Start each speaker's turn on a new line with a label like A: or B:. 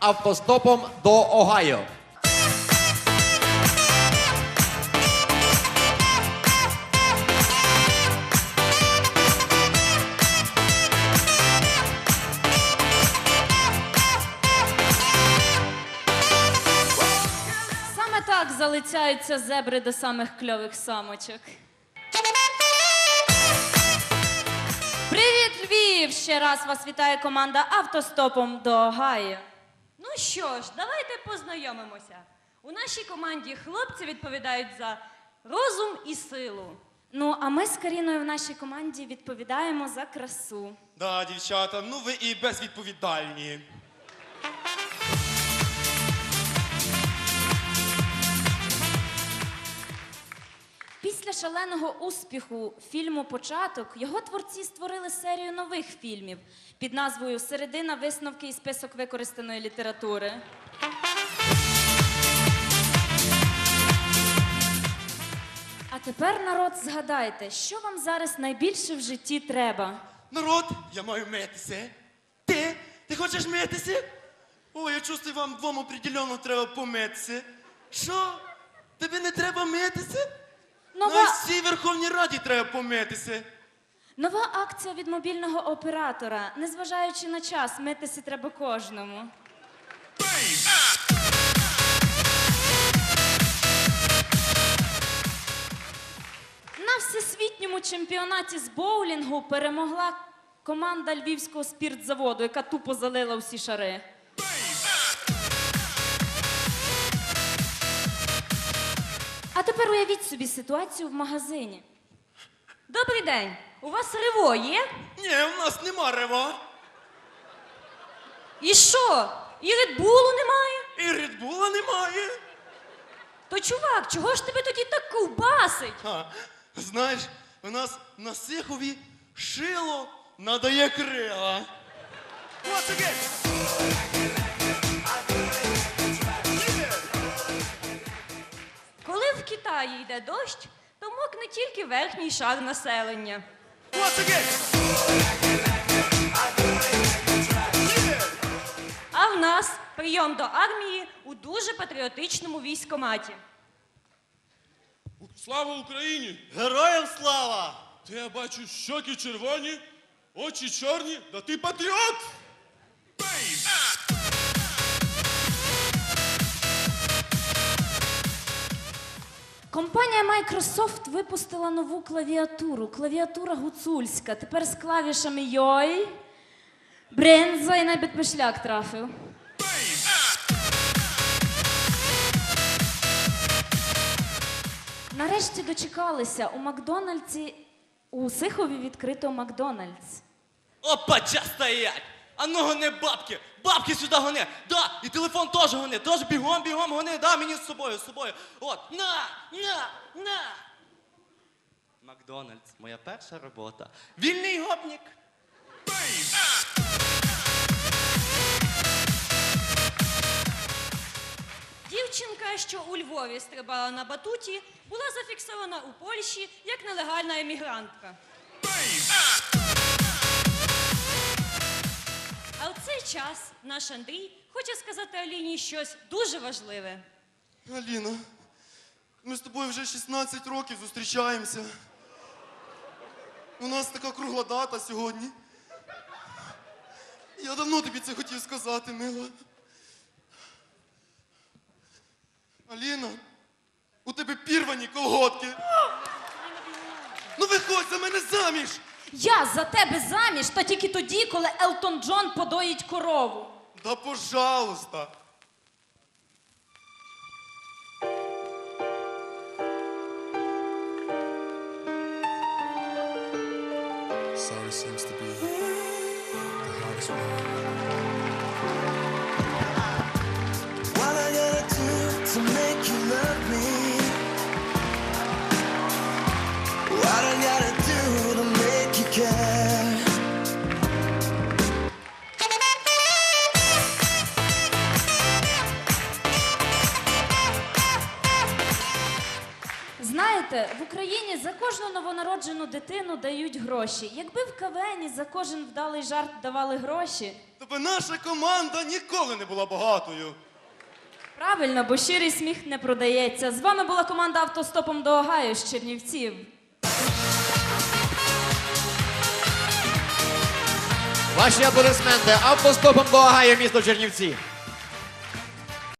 A: автостопом до Огайо.
B: Саме так залицяються зебри до самих кльових самочок. Привіт, Львів! Ще раз вас вітає команда автостопом до Огайо.
C: Ну що ж, давайте познайомимося. У нашій команді хлопці відповідають за розум і силу.
B: Ну, а ми з Каріною в нашій команді відповідаємо за красу.
D: Да, дівчата, ну ви і безвідповідальні.
B: Після шаленого успіху фільму Початок його творці створили серію нових фільмів під назвою Середина висновки і список використаної літератури. А тепер, народ, згадайте, що вам зараз найбільше в житті треба?
D: Народ, я маю митися. Ти? Ти хочеш митися? О, я чувствую, вам двом определенно треба помитися. Що? Тобі не треба митися?
B: Нова,
D: На всій Верховній Раді треба помитися.
B: нова акція від мобільного оператора. Незважаючи на час, митися треба кожному. На всесвітньому чемпіонаті з боулінгу перемогла команда львівського спіртзаводу, яка тупо залила всі шари. А тепер уявіть собі ситуацію в магазині.
C: Добрий день! У вас риво є?
D: Ні, у нас нема рева.
C: І що? І редбулу немає?
D: І редбула немає.
C: То чувак, чого ж тебе тоді так ковбасить?
D: А, знаєш, у нас на Сихові шило надає крила. Once again.
C: Китаї йде дощ, то мокне тільки верхній шар населення. А в нас прийом до армії у дуже патріотичному військоматі.
E: Слава Україні!
D: Героям слава!
E: Та я бачу щоки червоні, очі чорні, да ти патріот!
B: Компанія Microsoft випустила нову клавіатуру. Клавіатура гуцульська. Тепер з клавішами Йой, Бренза і навіть би шлях трафив. Нарешті дочекалися. У Макдональдсі у Сихові відкрито Макдональдс.
F: Опа, час стоять! А ну гони бабки! Бабки сюди гони! Да! І телефон теж гони! Теж бігом, бігом гони! Да, мені з собою, з собою! От! На! На! На! Макдональдс, моя перша робота. Вільний гопнік!
C: Дівчинка, що у Львові стрибала на батуті, була зафіксована у Польщі як нелегальна емігрантка. А в цей час наш Андрій хоче сказати Аліні щось дуже важливе.
D: Аліна, ми з тобою вже 16 років зустрічаємося. У нас така кругла дата сьогодні. Я давно тобі це хотів сказати, мила. Аліна, у тебе пірвані колготки. Ну виходь за мене заміж!
B: Я за тебе заміж, та тільки тоді, коли Елтон Джон подоїть корову.
D: Да пожалуйста.
G: Sorry seems to be the hardest one.
B: Знаєте, в Україні за кожну новонароджену дитину дають гроші. Якби в кавені за кожен вдалий жарт давали гроші.
D: Тобто наша команда ніколи не була багатою.
B: Правильно, бо щирий сміх не продається. З вами була команда автостопом до Огайо з Чернівців.
A: Ваші аплодисменти автостопом до Агаю, місто Чернівці.